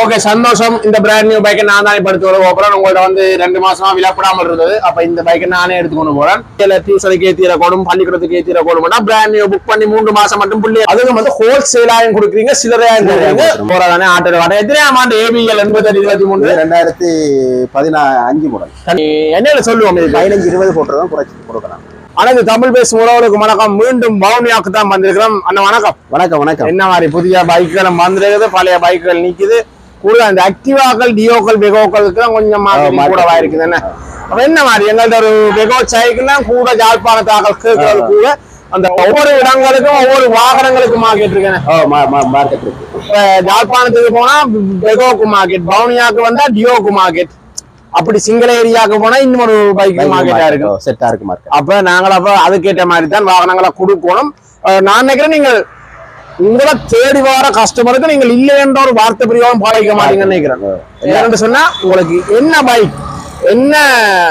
Okay சந்தோஷம். இந்த brand new பைக்கை நான் தான் எடுத்து வர உங்கள்ட்ட வந்து ரெண்டு மாசமா விழப்படாமல் இருந்தது. அப்ப இந்த பைக்கை நானே எடுத்துக்கொண்டு போறேன். இல்ல டியூஷனுக்கு ஏத்திர கோடும் பள்ளிக்கூடத்துக்கு ஏத்திர கோடும்னா பிராண்ட் நியூ புக் பண்ணி மூன்று மாசம் மட்டும் புள்ளி அதுவும் வந்து ஹோல்சேலாயும் கொடுக்குறீங்க? சில்லறையாயும் கொடுக்குறீங்க? போறதானே ஆட்டோ வர எத்தனையாம் ஆண்டு? ஏபிஎல் எண்பத்தி இருபத்தி மூணு? ரெண்டாயிரத்தி பதினா அஞ்சு மாடல் என்ன சொல்லுவோம் பதினஞ்சு இருபது போட்டுறதும் குறைச்சி கொடுக்கலாம். அனைத்து தமிழ் பேசும் உறவுகளுக்கு வணக்கம். மீண்டும் பவுனியாக்கு தான் வந்திருக்கிறோம். அண்ணா வணக்கம். வணக்கம் வணக்கம். என்ன மாதிரி புதிய பைக்குகள் வந்திருக்குது. பழைய பைக்குகள் நிக்குது. கூட அந்த ஆக்டிவாக்கள் டியோக்கள் வெகோக்களுக்கு தான் கொஞ்சம் marketing. கூடவா இருக்குது என்ன அப்ப என்ன மாதிரி? எங்கள்ட்ட ஒரு வெகோ சைக்கிள்னா கூட ஜாழ்ப்பாணத்தாக்கள் கேட்கறது கூட அந்த ஒவ்வொரு இடங்களுக்கும் ஒவ்வொரு வாகனங்களுக்கு மார்க்கெட் இருக்கேன் மார்க்கெட் இருக்கு. ஜாழ்ப்பாணத்துக்கு போனா வெகோக்கு மார்க்கெட் பவுனியாக்கு வந்தா டியோக்கு மார்க்கெட் அப்படி சிங்கள ஏரியாவுக்கு போனா இன்னொரு பைக் மார்க்கெட்டா இருக்கும் செட்டா இருக்கு. மார்க்கெட் அப்ப நாங்கள் அப்ப அதுக்கேற்ற மாதிரி தான் வாகனங்களை கொடுக்கணும். நான் நினைக்கிறேன் நீங்கள் உங்களை தேடி வர கஸ்டமருக்கு நீங்கள் இல்லை என்ற ஒரு வார்த்தை பிரியாம பாதிக்க மாட்டீங்கன்னு நினைக்கிறேன். சொன்னா உங்களுக்கு என்ன பைக் என்ன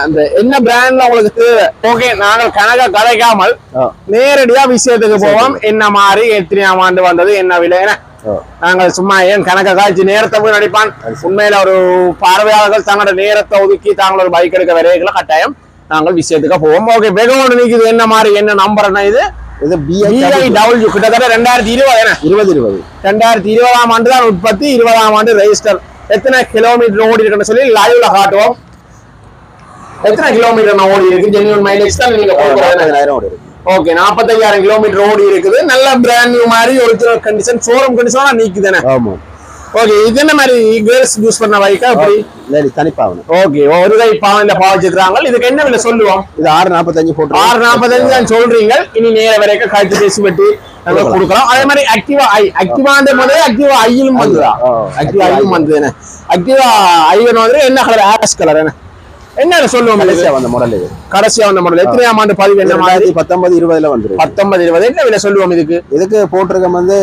அந்த என்ன பிராண்ட்ல உங்களுக்கு தேவை ஓகே நாங்கள் கணக்க கலைக்காமல் நேரடியா விஷயத்துக்கு போவோம். என்ன மாதிரி எத்தனையாம் ஆண்டு வந்தது என்ன விலை என்ன ஓ நாங்கள் சும்மா ஏன் கணக்க காய்ச்சி நேரத்தை போய் நடிப்பான்? உண்மையில ஒரு பார்வையாளர்கள் தங்களோட நேரத்தை ஒதுக்கி தாங்கள் ஒரு பைக் எடுக்க வரைகளை கட்டாயம் நாங்கள் விஷயத்துக்கு போவோம். ஓகே வெகோடு நிக்குது. என்ன மாதிரி என்ன நம்பர் என்ன இது? இது பிஐ டபிள்யூ கிட்டத்தட்ட ரெண்டாயிரத்தி இருபது இருபது இருபது. ரெண்டாயிரத்தி இருபதாம் ஆண்டு தான் உற்பத்தி இருபதாம் ஆண்டு ரெஜிஸ்டர் எத்தனை கிலோமீட்டர் ஓடி இருக்குன்னு சொல்லி லைவ்ல காட்டுவோம். எத்தனை கிலோமீட்டர் நான் ஓடி இருக்கு? ஜென்யூன் மைலேஜ் தான் நீங்க நாற்பதாயிரம் ஓடி இருக்கு ஓகே நாற்பத்தையாயிரம் கிலோமீட்டர் ஓடி இருக்குது. நல்ல பிராண்ட் நியூ மாதிரி ஒரிஜினல் கண்டிஷன் ஷோரூம் கண்டிஷனா நீக்குதானே ஆமா ஓகே இது என்ன மாதிரி கேர்ள்ஸ் யூஸ் பண்ண பைக்கா அப்படி லேடி ஓகே ஒரு கை பாவன்ல பாவச்சிருக்காங்க இதுக்கு என்ன விலை சொல்லுவோம்? இது ஆறு நாற்பத்தஞ்சு போட்டு ஆறு நாற்பத்தஞ்சு தான் சொல்றீங்க. இனி நேர வரைக்கும் காய்ச்சி பேசி வெட்டி அதே மாதிரி ஆக்டிவா ஐ ஆக்டிவான்ற முதல்ல ஆக்டிவா ஐயிலும் வந்துதா ஓ, ஆக்டிவா ஐயும் வந்தது ஆக்டிவா ஐவன் வந்து என்ன கலர் ஆஷ் கலர் என்ன? என்ன சொல்லுவோம்? கடைசியா வந்த மாடல் இது. கடைசியா வந்த மாடல் எத்தனையாம் ஆண்டு பதிவு என்ன மாதிரி பத்தொன்பது இருபதுல வந்துருக்கு. பத்தொன்பது இருபது. என்ன விலை சொல்லுவோம் இதுக்கு? இதுக்கு போட்டிருக்கம் வந்து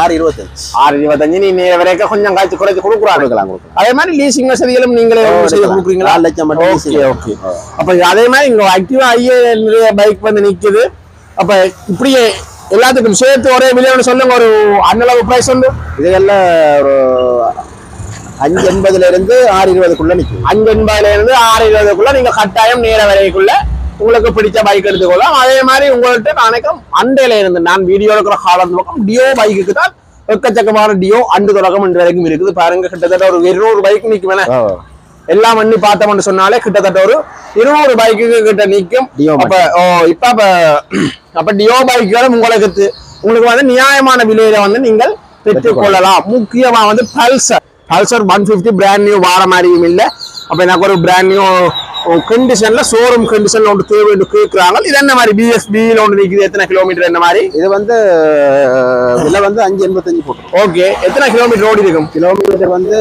ஆறு இருபத்தஞ்சு. ஆறு இருபத்தஞ்சு. நீ வரைக்கும் கொஞ்சம் காய்ச்சி குறைச்சு கொடுக்குறாங்க. அதே மாதிரி லீசிங் வசதிகளும் நீங்களே கொடுக்குறீங்களா? லட்சம் மட்டும் ஓகே. ஓகே. அப்ப அதே மாதிரி இங்க ஆக்டிவா ஐயே நிறைய பைக் வந்து நிக்குது. அப்ப இப்படியே எல்லாத்துக்கும் சேர்த்து ஒரே விலையோட சொல்லுங்க. ஒரு அன்னளவு பிரைஸ் வந்து இதுகெல்லாம் ஒரு அஞ்சு எண்பதுல இருந்து ஆறு இருபதுக்குள்ள நிக்கும். அஞ்சு எண்பதுல இருந்து ஆறு இருபதுக்குள்ள நீங்க கட்டாயம் நேர விலைக்குள்ள உங்களுக்கு பிடிச்ச பைக் எடுத்துக்கொள்ளலாம். அதே மாதிரி உங்கள்ட்ட நாளைக்கும் அண்டையில இருந்து நான் வீடியோ எடுக்கிற காலத்து பக்கம் டியோ பைக்குக்கு தான் எக்கச்சக்கமான டியோ அண்டு தொடக்கம் இன்று வரைக்கும் இருக்குது. பாருங்க கிட்டத்தட்ட ஒரு இருநூறு பைக் ஓ, எல்லாம் பண்ணி பார்த்தோம்னு சொன்னாலே கிட்டத்தட்ட ஒரு இருநூறு பைக்குக்கு கிட்ட நிக்கும். Dio அப்ப ஓ இப்ப அப்ப அப்ப டியோ பைக்குகளும் உங்களுக்கு உங்களுக்கு வந்து நியாயமான விலையில வந்து நீங்கள் பெற்றுக் கொள்ளலாம் முக்கியமா வந்து Pulsar Pulsar one fifty brand new வார மாதிரியும் இல்ல. அப்ப எனக்கு ஒரு பிராண்ட் நியூ கண்டிஷன்ல ஷோரூம் கண்டிஷன்ல ஒன்று தேவை என்று கேட்கிறாங்க இது என்ன மாதிரி? பிஎஸ்பியில் ஒன்று நிக்குது. எத்தனை கிலோமீட்டர் என்ன மாதிரி? இது வந்து விலை வந்து அஞ்சு எண்பத்தஞ்சு போட்டு ஓகே எத்தனை கிலோமீட்டர் ஓடி இருக்கும் கிலோமீட்டர் வந்து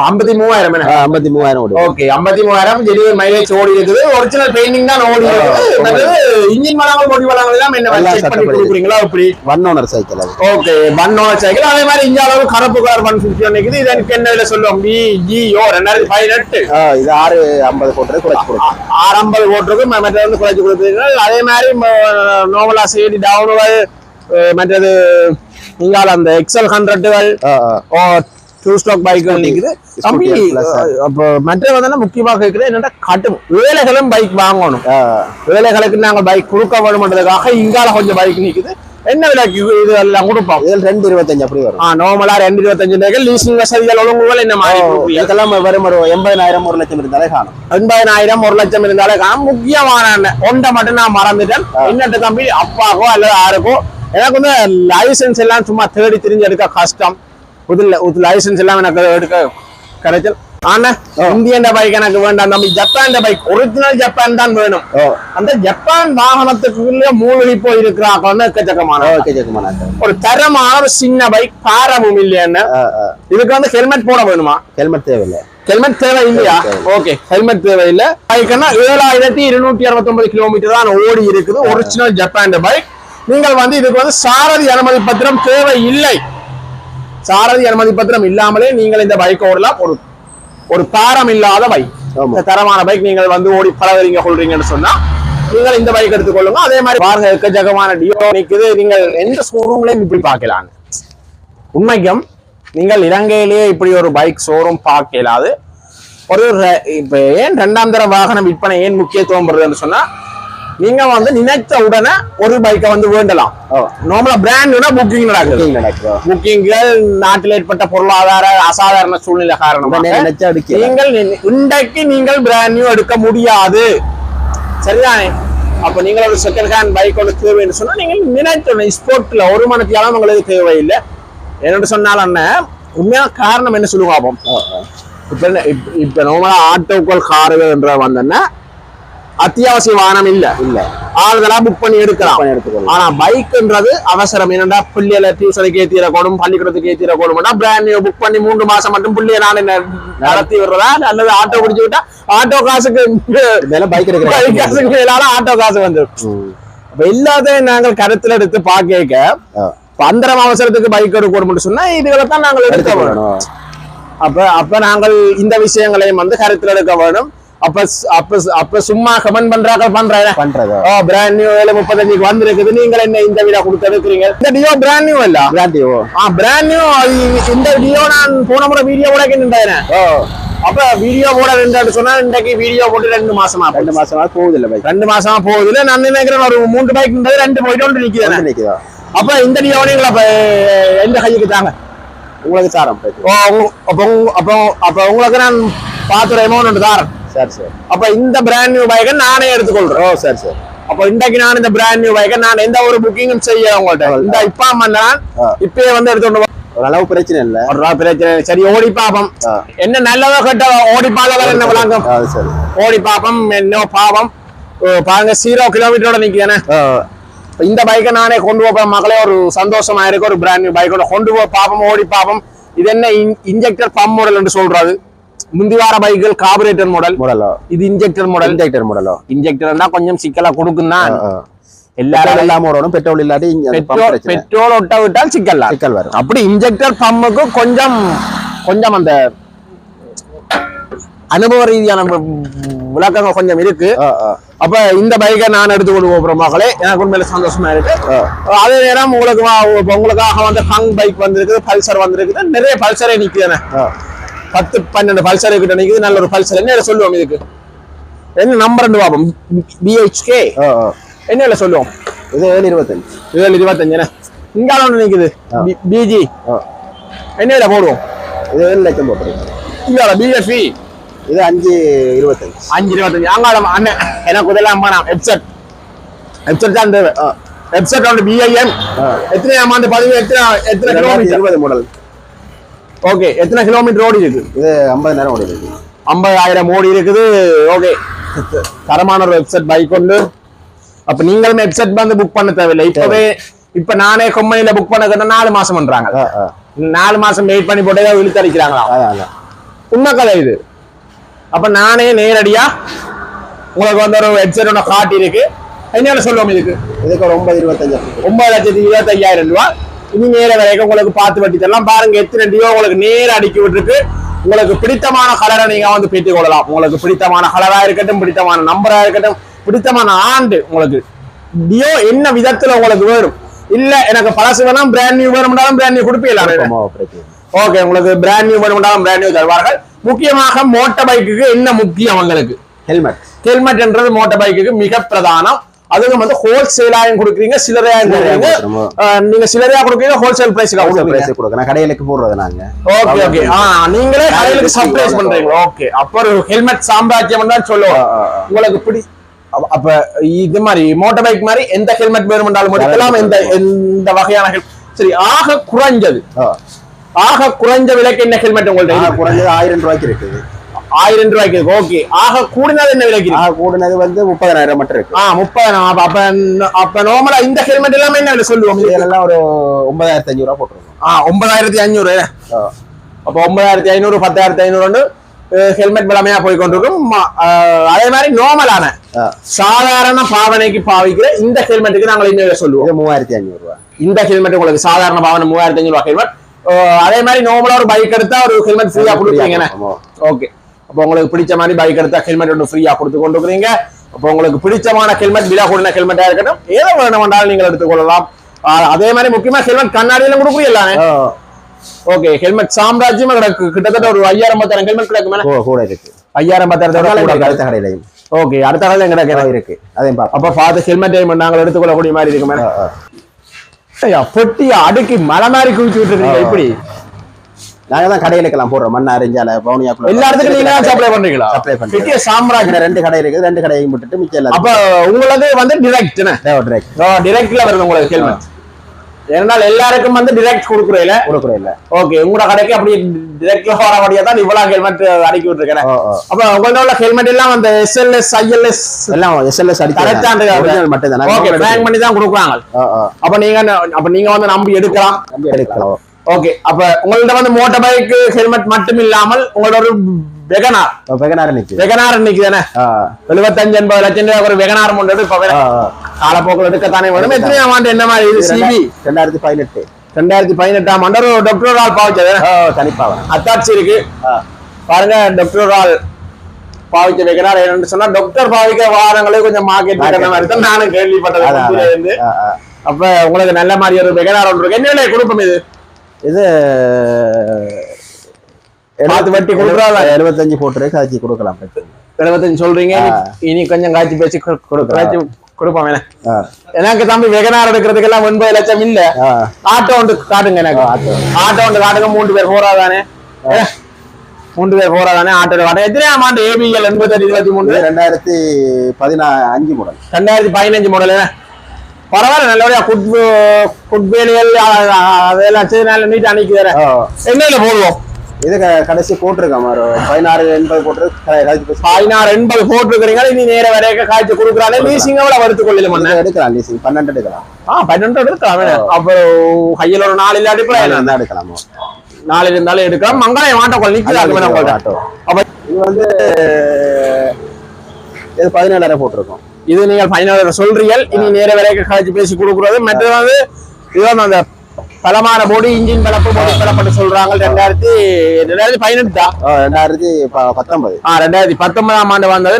ஐம்பத்தி மூவாயிரம் ஐம்பத்தி மூவாயிரம் ஓடி ஓகே ஐம்பத்தி மூவாயிரம் டெலிவரி மைலேஜ் ஓடி இருக்குது ஒரிஜினல் பெயிண்டிங் தான் ஓடி இருக்குது இன்ஜின் பொடி வளங்கள் எல்லாம் என்ன செக் பண்ணி. கொடுக்குறீங்களா அப்படி ஒன் ஓனர் சைக்கிள் ஓகே பன்னோட சைக்கிள் அதே மாதிரி அளவு கருப்பு கலர் ஒன் நிக்குது இது எனக்கு என்ன சொல்லுவோம் பி ஜிஓ ரெண்டாயிரத்தி பதினெட்டு இது ஆறு ஐம்பது போட்டு குறைச்சு கொடுக்கும் ஆரம்பது ஓட்டுருக்கு மற்ற வந்து குறைச்சு கொடுத்துருக்கீங்க அதே மாதிரி நோவலா சைடு டவுனுகள் மற்றது இங்கால அந்த எக்ஸல் ஹண்ட்ரட்டுகள். டூ ஸ்டாக் பைக்குகள் நிக்குது தம்பி plus. அப்போ மற்ற வந்து முக்கியமாக கேட்குறது என்னன்னா கட்டும் வேலைகளும் பைக் வாங்கணும். வேலைகளுக்கு நாங்கள் பைக் கொடுக்க வேணும்ன்றதுக்காக இங்கால கொஞ்சம் பைக் நிக்குது. என்ன விலைக்கு இது? எல்லாம் கொடுப்போம். இதில் ரெண்டு இருபத்தஞ்சு அப்படி வரும். ஆ நார்மலா ரெண்டு இருபத்தஞ்சு ரூபாய்க்கு லீசிங் வசதிகள் ஒழுங்குகள் என்ன மாதிரி? இதுக்கெல்லாம் வரும் ஒரு எண்பதாயிரம் ஒரு லட்சம் இருந்தாலே காணும். எண்பதாயிரம் ஒரு லட்சம் இருந்தாலே காணும். முக்கியமான ஒன்றை மட்டும் நான் மறந்துட்டேன். என்னட்டு தம்பி அப்பாக்கோ அல்லது யாருக்கோ? எனக்கு வந்து லைசன்ஸ் எல்லாம் சும்மா தேடி திரிஞ்சு எடுக்க கஷ்டம். புது லைசன்ஸ் எல்லாம் எனக்கு எடுக்க. கிடைச்சல் ஆனா இந்தியன் பைக் எனக்கு வேண்டாம். தம்பி ஜப்பான் பைக் ஒரிஜினல் ஜப்பான் தான் வேணும். அந்த ஜப்பான் வாகனத்துக்குள்ள மூழ்கி போய் இருக்கிறாங்க வந்து எக்கச்சக்கமான. ஒரு தரமான ஒரு சின்ன பைக் பாரமும் இல்லையான்னு இதுக்கு வந்து ஹெல்மெட் போட வேணுமா? ஹெல்மெட் தேவையில்லை. ஹெல்மெட் தேவை இல்லையா ஓகே ஹெல்மெட் தேவையில்லை. பைக்குன்னா ஏழாயிரத்தி இருநூற்றி அறுபத்தொன்பது கிலோமீட்டர் தான் ஓடி இருக்குது. ஒரிஜினல் ஜப்பான் பைக் நீங்கள் வந்து இதுக்கு வந்து சாரதி அனுமதி பத்திரம் தேவை இல்லை சாரதி அனுமதி பத்திரம் இல்லாமலே நீங்கள் இந்த பைக் ஓடலாம். ஒரு ஒரு தாரம் இல்லாத பைக் தரமான பைக் நீங்கள் வந்து ஓடி பழகுறீங்க கொள்றீங்கன்னு சொன்னா நீங்கள் இந்த பைக் எடுத்துக்கொள்ளுங்க. அதே மாதிரி பாருங்க எக்கச்சக்கமான டியோ நிக்குது. நீங்கள் எந்த ஷோரூம்லயும் இப்படி பார்க்கலாம் உண்மைக்கும் நீங்கள் இலங்கையிலேயே இப்படி ஒரு பைக் ஷோரூம் பார்க்க இயலாது. ஒரு இப்ப ஏன் ரெண்டாம் தர வாகன விற்பனை ஏன் முக்கியத்துவம் பெறுதுன்னு சொன்னா நீங்க வந்து நினைத்த உடனே ஒரு பைக்கை வந்து வேண்டலாம். நார்மலா பிராண்ட்னா புக்கிங் நடக்குது. புக்கிங் நடக்குதோ புக்கிங்கள் நாட்டில் ஏற்பட்ட பொருளாதார அசாதாரண சூழ்நிலை காரணமாக நினைச்சா நீங்கள் இன்றைக்கு நீங்கள் பிராண்ட் நியூ எடுக்க முடியாது. சரிதானே? அப்ப நீங்கள் ஒரு செகண்ட் ஹேண்ட் பைக் ஒன்று தேவைன்னு சொன்னா நீங்கள் நினைச்சோம் ஸ்போர்ட்ல ஒரு மணித்தியாலும் உங்களுக்கு தேவையில்லை. என்னோட சொன்னாலும் என்ன? உண்மையான காரணம் என்ன பாப்போம். இப்ப என்ன- இப்ப- இப்ப நார்மலா ஆட்டோக்கள் கார்கள் என்ற வந்தோன்னா அத்தியாவசிய வாகனம் இல்ல. இல்ல. ஆளுதலா புக் பண்ணி எடுக்கலாம். ஆனா பைக்ன்றது அவசரம். என்னடா பிள்ளைகளை டியூஷனுக்கு ஏத்திடக்கூடும் பள்ளிக்கூடத்துக்கு ஏத்திடக்கூடும் பிராண்ட் நியூ புக் பண்ணி மூன்று மாசம் மட்டும் பிள்ளைய நான் என்ன நடத்தி விடுறதா? அல்லது ஆட்டோ பிடிச்சு விட்டா ஆட்டோ காசுக்கு இதெல்லாம் பைக் பைக் காசுக்கு மேலால ஆட்டோ காசு வந்துடும் அப்ப எல்லாத்தையும் நாங்கள் கருத்துல எடுத்து பாக்க பந்தரம் அவசரத்துக்கு பைக் எடுக்கணும்னு சொன்னா இதுகளை தான் நாங்கள் எடுக்க வேணும். அப்ப அப்ப நாங்கள் இந்த விஷயங்களையும் வந்து கருத்துல எடுக்க வேணும். அப்ப அப்ப அப்ப சும்மா கமெண்ட் பண்றாங்க பண்றேன். பண்றதோ? ஓ பிராண்ட் நியூ ஏழு முப்பத்தஞ்சுக்கு வந்திருக்குது. நீங்க என்ன இந்த விட கொடுத்து எடுக்கிறீங்க இந்த டியோ பிராண்ட் நியூ இல்ல பிராண்டியோ ஆ பிராண்ட் நியூ இந்த டியோ நான் போன முறை வீடியோ போட நின்றேன் ஓ. அப்ப வீடியோ போட நின்று சொன்னா இன்றைக்கு வீடியோ போட்டு ரெண்டு மாசமா. ரெண்டு மாசமா போகுது இல்ல பைக் ரெண்டு மாசமா போகுதுல நான் நினைக்கிறேன் ஒரு மூன்று பைக் இருந்தது ரெண்டு போயிட்டு ஒன்று நிக்கிறேன் நிக்குதோ? அப்ப இந்த டியோ நீங்கள அப்ப எந்த கைக்கு தாங்க? உங்களுக்கு தாரம் ஓ, அப்ப அப்ப அப்ப உங்களுக்கு நான் பாத்துற அமௌண்ட் தாரேன் சரி சரி. அப்ப இந்த பிராண்ட் நியூ பைக்கை நானே எடுத்துக்கொள்றேன். ஓ சரி சரி. அப்ப இன்றைக்கு நான் இந்த பிராண்ட் நியூ பைக்கை நான் எந்த ஒரு புக்கிங்கும் செய்ய உங்கள்ட்ட. இந்த இப்பா நான். இப்பயே வந்து எடுத்துட்டு ஒரு அளவு பிரச்சனை இல்ல. ரூபா பிரச்சனை. சரி ஓடி பாப்போம். என்ன நல்லதோ கெட்டதோ ஓடி பாலவர் என்ன விளங்கும்? ஓடி பாப்போம் என்ன பாவம். பாருங்க ஜீரோ கிலோமீட்டரோட நிக்கிறேனே இந்த பைக்கை நானே கொண்டு போப்பேன். மக்களே ஒரு சந்தோஷமா இருக்கு. ஒரு பிராண்ட் நியூ பைக்கோட கொண்டு போ பாப்போம் ஓடி பாப்போம். இது என்ன இன்ஜெக்டர் பம்ப் மாடல் என்று சொல்றாரு முந்தி வார பைக்குகள் கார்பரேட்டர் மாடல் மாடலோ இது இன்ஜெக்டர் மாடல் இன்ஜெக்டர் மாடலோ இன்ஜெக்டர்னா கொஞ்சம் சிக்கலா கொடுக்கும் தான் பெட்ரோல் எல்லாரும் இல்லாம ஓடணும். பெட்ரோல் இல்லாட்டி பெட்ரோல் ஒட்ட விட்டால் சிக்கல்? சிக்கல் வரும். அப்படி இன்ஜெக்டர் பம்புக்கு கொஞ்சம் கொஞ்சம் அந்த அனுபவ ரீதியான விளக்கங்கள் கொஞ்சம் இருக்கு. அப்ப இந்த பைக்கை நான் எடுத்து கொண்டு போகிற மகளே. எனக்கு உண்மையில சந்தோஷமா இருக்கு. அதே நேரம் உங்களுக்கு உங்களுக்காக வந்து ஹங் பைக் வந்திருக்குது பல்சர் வந்திருக்குது. நிறைய பல்சரே நிக்குதுண்ணே ஆ. பத்து பன்னெண்டு பல்சர் கிட்ட நிக்குது நல்ல ஒரு பல்சர் என்ன சொல்லுவோம் இதுக்கு? என்ன நம்பர் பாப்போம் பிஹெச்கே. என்ன சொல்லுவோம்? இது ஏழு இருபத்தஞ்சு. ஏழு இருபத்தஞ்சுண்ணே இங்கால ஒன்று நிக்குது. பிஜி ஆ. என்ன போடுவோம்? இது ஏழு லட்சம் போட்டுருக்கு. இங்கால பிஎஃப்இ இது அஞ்சு இருபத்தஞ்சு. அஞ்சு இருபத்தஞ்சு. அங்கால அண்ணன் எனக்கு இதெல்லாம் வேணாம். வெப்செட் வெப்செட் தான் தேவை. வெப்செட் வந்து பிஐஎம். எத்தனை ஆமாண்டு பதிவு? எத்தனை எத்தனை கிலோமீட்டர் இருபது மாடல் ஓகே எத்தனை கிலோமீட்டர் ஓடி இருக்கு? இது ஐம்பது நேரம் ஓடி இருக்கு. ஐம்பதாயிரம் ஓடி இருக்குது. ஓகே. தரமான ஒரு வெப்சைட் பைக் உண்டு. அப்ப நீங்களும் வெப்சைட் வந்து புக் பண்ண தேவையில்லை. இப்பவே இப்ப நானே கம்பெனில புக் பண்ண கேட்டா நாலு மாசம் பண்றாங்க. நாலு மாசம் வெயிட் பண்ணி போட்டே இழுத்தடிக்கிறாங்களா அதான், அதான். உண்மை கதை இது. அப்ப நானே நேரடியா உங்களுக்கு வந்து ஒரு வெப்சைட் ஒன்று காட்டி இருக்கு என்ன சொல்லுவோம் இதுக்கு? இதுக்கு ஒரு ஒன்பது இருபத்தஞ்சு. ஒன்பது லட்சத்தி இருபத்தையாயிரம் ரூபாய். இனி நேர வரைக்கும் உங்களுக்கு பார்த்து வட்டி தரலாம். பாருங்க எத்தனை டியோ உங்களுக்கு நேர அடுக்கி விட்டுருக்கு. உங்களுக்கு பிடித்தமான கலரை நீங்க வந்து பெற்றுக் கொள்ளலாம். உங்களுக்கு பிடித்தமான கலரா இருக்கட்டும் பிடித்தமான நம்பரா இருக்கட்டும் பிடித்தமான ஆண்டு உங்களுக்கு. டியோ என்ன விதத்துல உங்களுக்கு வேணும்? இல்ல எனக்கு பழசு வேணாம் பிராண்ட் நியூ வேணும்னாலும் பிராண்ட் நியூ கொடுப்பீங்களா. ஓகே உங்களுக்கு பிராண்ட் நியூ வேணும்னாலும் பிராண்ட் நியூ தருவார்கள். முக்கியமாக மோட்டார் பைக்குக்கு என்ன முக்கியம் உங்களுக்கு? ஹெல்மெட் ஹெல்மெட்ன்றது மோட்டார் பைக்குக்கு மிக பிரதானம். அதுவும் வந்து ஹோல்சேலாயும் கொடுக்குறீங்க சில்லறையாயும் கொடுக்குறீங்க. நீங்க சில்லறையா கொடுக்குறீங்க ஹோல்சேல் பிரைஸ்ல ஹோல்சேல் பிரைஸ் கொடுக்கணும் கடையிலுக்கு போடுறது நாங்க. ஓகே ஓகே ஆ நீங்களே கடையிலுக்கு சர்ப்ரைஸ். பண்றீங்க ஓகே அப்ப ஒரு ஹெல்மெட் சாம்ராஜ்யம் தான் சொல்லுவோம். உங்களுக்கு பிடி அப்ப- இது மாதிரி மோட்டார் பைக் மாதிரி எந்த ஹெல்மெட் வேணுமென்றாலும் எடுக்கலாம். எந்த எந்த வகையான ஹெல் சரி ஆக குறைஞ்சது. ஆக குறைஞ்ச விலைக்கு என்ன ஹெல்மெட் உங்கள்ட்ட குறைஞ்சது ஆயிரம் ரூபாய்க்கு இருக்குது. ஆயிரம் ரூபாய்க்கு. ஓகே. ஆக கூடினது என்ன விலைக்கு ஆ, கூடுனது வந்து முப்பதாயிரம் மட்டும் இருக்கு. ஆ முப்பது அப்ப அப்ப நார்மலா இந்த ஹெல்மெட் எல்லாமே என்ன சொல்லுவோம்? இதெல்லாம் ஒரு ஒன்பதாயிரத்தி அஞ்சு ரூபா போட்டுருக்கோம். ஆ ஒன்பதாயிரத்தி அஞ்சூறு ஆ. அப்ப ஒன்பதாயிரத்தி ஐநூறு பத்தாயிரத்தி ஐநூறு ஹெல்மெட் விளமையா போய் கொண்டிருக்கும். அதே மாதிரி நார்மலான. சாதாரண பாவனைக்கு பாவிக்கிற இந்த ஹெல்மெட்டுக்கு நாங்கள் விலை சொல்லுவோம்? மூவாயிரத்தி அஞ்சூறு ரூபா இந்த ஹெல்மெட் உங்களுக்கு சாதாரண பாவனை மூவாயிரத்தி அஞ்சூறு ரூபா ஹெல்மெட் அதே மாதிரி நார்மலா ஒரு பைக் எடுத்தா ஒரு ஹெல்மெட் ஃப்ரீயா கொடுப்பீங்கண்ணே. ஓகே அப்போ உங்களுக்கு பிடிச்ச மாதிரி பைக் எடுத்தா ஹெல்மெட் ஒன்று ஃப்ரீயா கொடுத்து கொண்டு இருக்கிறீங்க அப்போ உங்களுக்கு பிடிச்சமான ஹெல்மெட் விலை கூடின ஹெல்மெட்டா இருக்கட்டும் ஏதோ வேணுமென்றாலும் நீங்கள் எடுத்துக்கொள்ளலாம். அதே மாதிரி முக்கியமா ஹெல்மெட் கண்ணாடியில கொடுக்குறீங்களானே ஓ, ஓகே ஹெல்மெட் சாம்ராஜ்யம் கிடக்கு கிட்டத்தட்ட ஒரு ஐயாயிரம் பத்தாயிரம் ஹெல்மெட் கிடக்குமே. கூட- இருக்கு. ஐயாயிரம் இருக்கு, அடுத்த கடையிலையும். ஓகே அடுத்த காலம் கிடக்கு இருக்கு. அதையும் அப்ப பார்த்து ஹெல்மெட் நாங்கள் எடுத்துக்கொள்ளக்கூடிய மாதிரி ஆ. ஐயா பொட்டியா அடுக்கி மலை மாதிரி குவிச்சு விட்டுருக்கீங்க. இப்படி. நாங்க தான் கடையிலுக்கெல்லாம் போடுறோம். மண்ணா அரிஞ்சால பவுனியாக்குள்ள எல்லா இடத்துக்கும் நீங்க சப்ளை பண்றீங்களா. பெரிய சாம்ராஜ்யம் இங்க ரெண்டு கடை இருக்குது. ரெண்டு கடையையும் விட்டுட்டு மிச்சம் எல்லாம் அப்ப உங்களுக்கு வந்து டிரெக்ட் direct. டிரெக்ட்ல வருது உங்களுக்கு ஹெல்மெட் ஏன்னால் எல்லாருக்கும் வந்து டிரெக்ட் கொடுக்குறீல கொடுக்குறோம் இல்ல. ஓகே உங்களோட கடைக்கு அப்படி டிரெக்ட்ல வரபடியா தான் இவ்வளவு ஹெல்மெட் அடக்கி விட்டுருக்கேன். அப்ப உங்களோட உள்ள ஹெல்மெட் எல்லாம் அந்த எஸ்எல்எஸ் ஐஎல்எஸ் எல்லாம் எஸ்எல்எஸ் கரெக்டா ஒரிஜினல் மட்டும் தான் ஓகே பேங்க் பண்ணி தான் கொடுக்குறாங்க. அப்ப நீங்க அப்ப நீங்க வந்து நம்பி எடுக்கலாம். எடுக்கலாம். ஓகே அப்ப உங்கள்ட்ட வந்து மோட்டார் பைக் ஹெல்மெட் மட்டும் இல்லாமல் உங்களோட ஒரு வெகனார் வெகனார் நிக்குது வெகனார் இன்னைக்கு தானே? எழுபத்தஞ்சு எண்பது லட்சம் ரூபாய் ஒரு வெகனார் ஒன்று இப்ப. காலப்போக்கில் எடுக்கத்தானே வேணும். எத்தனை ஆண்டு என்ன மாதிரி இது சிபி ரெண்டா- ரெண்டாயிரத்தி பதினெட்டு. ரெண்டாயிரத்தி பதினெட்டாம் ஆண்டு ஒரு டாக்டர் ஆள் பாவிச்சது ஓ, தனிப்பாவனம் அத்தாட்சி இருக்கு. பாருங்க டாக்டர் ஆள் பாவிச்ச வைக்கிறார் சொன்னா டாக்டர் பாவிக்க வாரங்களே கொஞ்சம் மார்க்கெட் மாதிரி தான் நானும் கேள்விப்பட்டது. அப்ப உங்களுக்கு நல்ல மாதிரி ஒரு வெகனார் ஒன்று இருக்கு. என்ன கொடுப்போம் இது? இது பார்த்து வெட்டி கொடுக்குறாங்களா? எழுபத்தஞ்சு போட்டு காய்ச்சி கொடுக்கலாம் எழுபத்தஞ்சு சொல்றீங்க. இனி கொஞ்சம் காய்ச்சி பேசி கொடுக்குறேன். காய்ச்சி கொடுப்போம் எனக்கு தம்பி வெகனார் எடுக்கிறதுக்கு எல்லாம் ஒன்பது லட்சம் இல்ல. ஆட்டோ ஒன்று காட்டுங்க எனக்கு. ஆட்டோ. ஒன்று காட்டுங்க மூன்று பேர் போறாதானே? மூன்று பேர் போறாதானே? ஆட்டோ காட்டுங்க. எத்தனையாம் ஆண்டு ஏபிஎல் எண்பத்தி இருபத்தி மூணு ரெண்டாயிரத்தி பதினா அஞ்சு மாடல் ரெண்டாயிரத்தி பதினஞ்சு மாடல் பரவாயில்ல நல்லபடியா குட் குட் வேலைகள் அதெல்லாம் சரி நல்ல நீட்டா அன்னைக்கு ஓ, என்னையில போடுவோம். இது கடைசி போட்டிருக்கோம் ஒரு பதினாறு எண்பது போட்டு பதினாறு எண்பது போட்டுருக்கிறீங்க இனி நேர வரைக்கும் காய்ச்சி கொடுக்குறானே. லீசிங் எவ்வளவு வறுத்து கொள்ளல மண்ண? எடுக்கலாம் லீசிங் பன்னெண்டு எடுக்கலாம். ஆ பன்னெண்டு எடுக்கலாம். அப்புறம் கையில் ஒரு நாலு இல்லாட்டி? என்ன? எடுக்கலாமோ. நாலு இருந்தாலும் எடுக்கலாம். மங்காயம் மாட்டோம் நிக்கிறாங்க ஆட்டோ அப்ப இது வந்து இது பதினேழாயிரம் போட்டிருக்கோம். இது நீங்கள் ஃபைனல் சொல்றீங்க இனி நேர வரைக்கும் காய்ச்சி பேசி கொடுக்குறது மற்றது வந்து இது வந்து அந்த பலமான பொடி இன்ஜின் பலப்பு பொடி பலப்பட்டு சொல்றாங்க. ரெண்டாயிரத்தி ரெண்டாயிரத்தி பதினெட்டு தான். ரெண்டாயிரத்தி பத்தொன்பது. ஆ ரெண்டாயிரத்தி பத்தொன்பதாம் ஆண்டு வந்தது.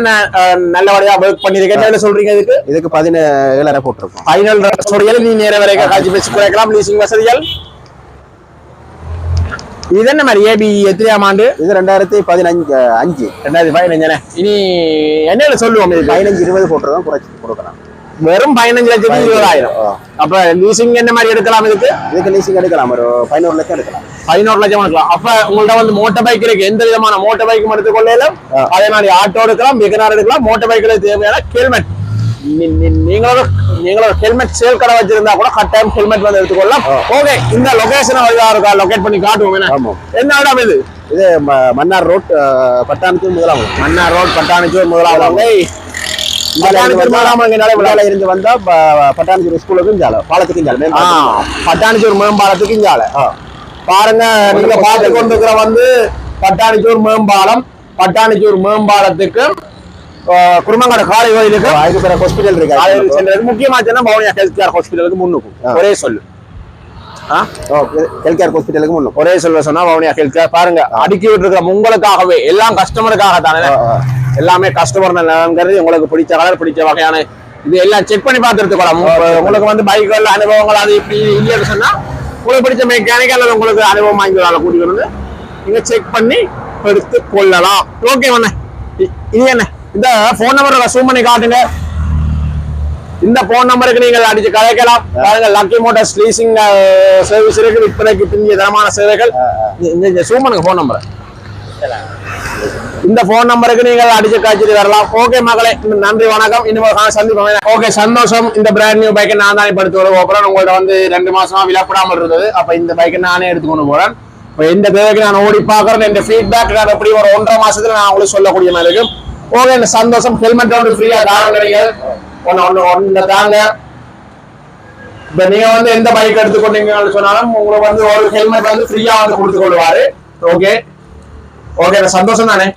நல்லபடியா ஒர்க் பண்ணிருக்கேன் என்ன சொல்றீங்க இதுக்கு? இதுக்கு பதினேழாயிரம் போட்டிருக்கோம். ஃபைனல் சொல்றீங்க நீ நேர வரைக்கும் காய்ச்சி பேசி குறைக்கலாம். லீசிங் வசதிகள். இது என்ன மாதிரி? ஏபி எத்தனையாம் ஆண்டு? இது ரெண்டாயிரத்தி பதினஞ்சு அஞ்சு. ரெண்டாயிரத்தி பதினஞ்சுனே இனி என்ன சொல்லுவோம் பதினஞ்சு இருபது போட்டிருக்கோம் குறைச்சி கொடுக்கலாம். வெறும் பதினஞ்சு லட்சத்தி இருபதாயிரம். அப்ப லீசிங் என்ன மாதிரி எடுக்கலாம் இதுக்கு? இதுக்கு லீசிங் எடுக்கலாம். ஒரு பதினோரு லட்சம் எடுக்கலாம். பதினோரு லட்சம் எடுக்கலாம். அப்ப உங்கள்ட்ட வந்து மோட்டார் பைக் இருக்கு. எந்த விதமான மோட்டார் பைக்கும் எடுத்துக்கொள்ளலாம். அதே மாதிரி ஆட்டோ எடுக்கலாம் பிகனார் எடுக்கலாம். மோட்டார் பைக்ல தேவையான ஹெல்மெட் நீங்களோட நீங்களோட ஹெல்மெட் சேல் கடை வச்சிருந்தா கூட கட்டாயம் ஹெல்மெட் வந்து எடுத்துக்கொள்ளலாம். ஓகே இந்த லொகேஷனை இருக்கா? லொகேட் பண்ணி காட்டுவோம் என்ன? இடம் இது? இது மன்னார் ரோட் பட்டாணத்து முதலாம் மன்னார் ரோட் பட்டாணிச்சூர் பட்டாணிச்சூர் முதலாம் இருந்து வந்தா ப- பட்டாணத்தூர் ஸ்கூலுக்கும் ஜாலை பாலத்துக்கும் ஜாலை பட்டாணிச்சூர் மேம்பாலத்துக்கு இஞ்சால ஆ. பாருங்க நீங்க பார்த்து கொண்டிருக்கிற வந்து பட்டாணிச்சூர் மேம்பாலம் பட்டாணிச்சூர் மேம்பாலத்துக்கு ஆ, குருமங்கட காலை கோயிலுக்கு. அதுக்கு பிறகு ஹாஸ்பிட்டல் இருக்கு? சென்டருக்கு முக்கியமா சொன்னா பவுனியா ஹெல்த் கேர் ஹாஸ்பிட்டலுக்கு முன்னுக்கும். ஒரே சொல்லு. ஹெல்த் கேர் ஹாஸ்பிட்டலுக்கு முன்னும் ஒரே சொல்ல சொன்னா வவுனியா ஹெல்த் கேர் பாருங்க அடுக்கி விட்டுருக்கிற உங்களுக்காகவே எல்லாம் கஸ்டமருக்காக தானே. எல்லாமே கஸ்டமர் நலன்கிறது உங்களுக்கு பிடிச்ச கலர் பிடிச்ச வகையான இது எல்லாம் செக் பண்ணி பார்த்து எடுத்துக்கலாம் உங்க- உங்களுக்கு வந்து பைக்குகள் அனுபவங்கள் அது இப்படி இல்லைன்னு சொன்னா உங்களுக்கு பிடிச்ச மெக்கானிக் அல்லது உங்களுக்கு அனுபவம் வாங்கி கூட்டிட்டு வந்து நீங்க செக் பண்ணி எடுத்து கொள்ளலாம். ஓகே அண்ணே. இது என்ன? இந்த போன் நம்பரை ஜூம் பண்ணி காட்டுங்க. இந்த போன் நம்பருக்கு நீங்கள் அடிச்சு கலைக்கலாம். பாருங்க லக்கி மோட்டார்ஸ் லீசிங் சர்வீஸ் இருக்கு. விற்பனைக்கு பிந்திய தரமான சேவைகள். ஜூம் பண்ணுங்க போன் நம்பரை இந்த போன் நம்பருக்கு நீங்கள் அடிச்சு காய்ச்சிட்டு வரலாம். ஓகே மகளே நன்றி வணக்கம். இன்னும் சந்திப்போம். ஓகே சந்தோஷம். இந்த பிராண்ட் நியூ பைக்கை நான் தான் இப்போ எடுத்து வர போறேன். உங்கள்ட்ட வந்து ரெண்டு மாசமா விழப்படாமல் இருந்தது. அப்ப இந்த பைக்கை நானே எடுத்துக்கொண்டு போறேன். இப்போ இந்த தேவைக்கு நான் ஓடி பார்க்கறேன். இந்த ஃபீட்பேக் நான் எப்படி ஒரு ஒன்றரை மாசத்துல நான் உங்களுக்கு சொல்லக்கூடிய மாதிரி இருக்கும். ஓகே சந்தோஷம் ஹெல்மெட் வந்து ஃப்ரீயா தாங்க கிடையாது. ஒன்னு ஒன்னு ஒன்னு தாங்க. இப்ப நீங்க வந்து எந்த பைக் எடுத்துக்கொண்டீங்கன்னு சொன்னாலும் உங்களுக்கு வந்து ஒரு ஹெல்மெட் வந்து ஃப்ரீயா வந்து கொடுத்து கொள்வாரு. ஓகே? ஓகே சந்தோஷம் தானே?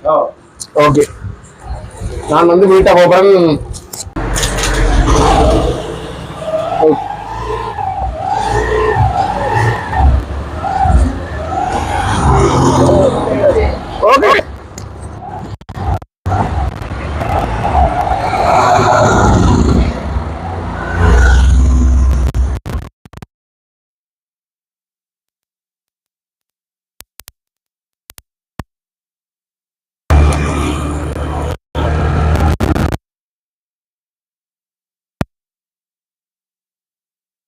ஓகே. நான் வந்து வீட்டை போகிறேன்.